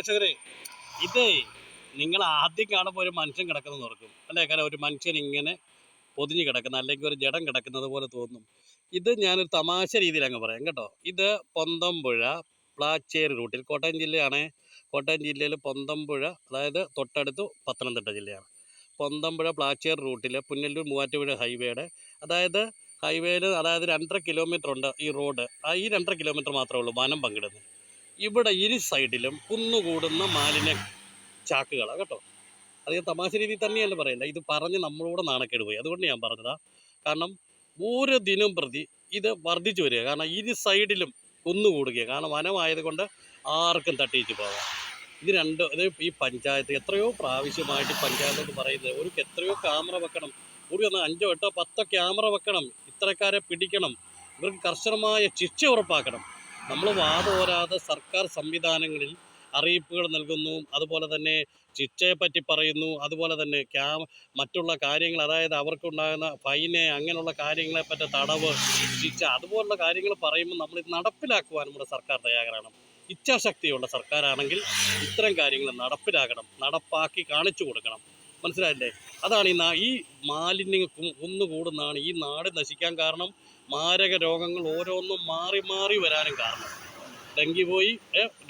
പ്രേക്ഷകരെ ഇത് നിങ്ങൾ ആദ്യം കാണുമ്പോൾ ഒരു മനുഷ്യൻ കിടക്കുന്നത് ഓർക്കും. അല്ലേ? കാരണം ഒരു മനുഷ്യൻ ഇങ്ങനെ പൊതിഞ്ഞ് കിടക്കുന്ന അല്ലെങ്കിൽ ഒരു ജഡം കിടക്കുന്നത് പോലെ തോന്നും. ഇത് ഞാനൊരു തമാശ രീതിയിൽ അങ്ങ് പറയാം കേട്ടോ. ഇത് പൊന്തമ്പുഴ പ്ലാച്ചേരി റൂട്ടിൽ കോട്ടയം ജില്ലയാണ്. കോട്ടയം ജില്ലയിൽ പൊന്തമ്പുഴ അതായത് തൊട്ടടുത്ത് പത്തനംതിട്ട ജില്ലയാണ്. പൊന്തമ്പുഴ പ്ലാച്ചേരി റൂട്ടിൽ പുന്നല്ലൂർ മൂവാറ്റുപുഴ ഹൈവേയുടെ അതായത് ഹൈവേയിൽ അതായത് രണ്ടര കിലോമീറ്റർ ഉണ്ട് ഈ റോഡ് ആ ഈ രണ്ടര കിലോമീറ്റർ മാത്രമേ ഉള്ളൂ വനം പങ്കിടുന്നത്. ഇവിടെ ഇരു സൈഡിലും കുന്നുകൂടുന്ന മാലിന്യ ചാക്കുകളാണ് കേട്ടോ. ഞാൻ തമാശ രീതി തന്നെയല്ല പറയില്ല ഇത് പറഞ്ഞ് നമ്മളോട് നാണക്കേട് പോയി. അതുകൊണ്ട് ഞാൻ പറഞ്ഞതാ. കാരണം ഓരോ ദിനം പ്രതി ഇത് വർദ്ധിച്ചു വരിക. കാരണം ഇരു സൈഡിലും കുന്നുകൂടുക കാരണം വനമായത് കൊണ്ട് ആർക്കും തട്ടിയിട്ട് പോകാം. ഇത് രണ്ട് ഇത് ഈ പഞ്ചായത്ത് എത്രയോ പ്രാവശ്യമായിട്ട് പഞ്ചായത്ത് എന്ന് പറയുന്നത് ഒരു എത്രയോ ക്യാമറ വെക്കണം. ഒരു ഒന്ന് അഞ്ചോ എട്ടോ പത്തോ ക്യാമറ വെക്കണം. ഇത്രക്കാരെ പിടിക്കണം. ഇവർക്ക് കർശനമായ ശിക്ഷ ഉറപ്പാക്കണം. നമ്മൾ വാദോരാതെ സർക്കാർ സംവിധാനങ്ങളിൽ അറിയിപ്പുകൾ നൽകുന്നു. അതുപോലെ തന്നെ ശിക്ഷയെപ്പറ്റി പറയുന്നു. അതുപോലെ തന്നെ ക്യാ മറ്റുള്ള കാര്യങ്ങൾ അതായത് അവർക്കുണ്ടാകുന്ന ഫൈന് അങ്ങനെയുള്ള കാര്യങ്ങളെ പറ്റി തടവ് ശിക്ഷ അതുപോലുള്ള കാര്യങ്ങൾ പറയുമ്പോൾ നമ്മൾ ഇത് നടപ്പിലാക്കുവാൻ നമ്മുടെ സർക്കാർ തയ്യാറാണ് ഇച്ഛാശക്തിയുള്ള സർക്കാരാണെങ്കിൽ ഇത്തരം കാര്യങ്ങൾ നടപ്പിലാക്കണം. നടപ്പാക്കി കാണിച്ചു കൊടുക്കണം. മനസ്സിലായില്ലേ? അതാണ് ഈ ഈ മാലിന്യങ്ങൾ കുന്നുകൂടുന്നതാണ് ഈ നാട് നശിക്കാൻ കാരണം മാരക രോഗങ്ങൾ ഓരോന്നും മാറി മാറി വരാനും കാരണം. ഡെങ്കി പോയി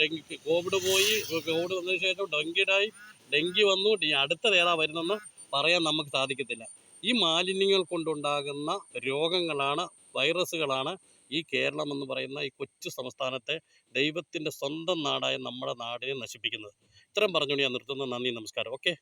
ഡെങ്കി കോവിഡ് പോയി കോവിഡ് വന്നതിന് ശേഷം ഡെങ്കിയുടായി ഡെങ്കി വന്നു അടുത്തത് ഏതാ വരുന്നെന്ന് പറയാൻ നമുക്ക് സാധിക്കത്തില്ല. ഈ മാലിന്യങ്ങൾ കൊണ്ടുണ്ടാകുന്ന രോഗങ്ങളാണ് വൈറസുകളാണ് ഈ കേരളം എന്ന് പറയുന്ന ഈ കൊച്ചു സംസ്ഥാനത്തെ ദൈവത്തിന്റെ സ്വന്തം നാടായ നമ്മുടെ നാടിനെ നശിപ്പിക്കുന്നത്. ഇത്രയും പറഞ്ഞുകൊണ്ട് ഞാൻ നിർത്തുന്നു. നന്ദി നമസ്കാരം. ഓക്കെ?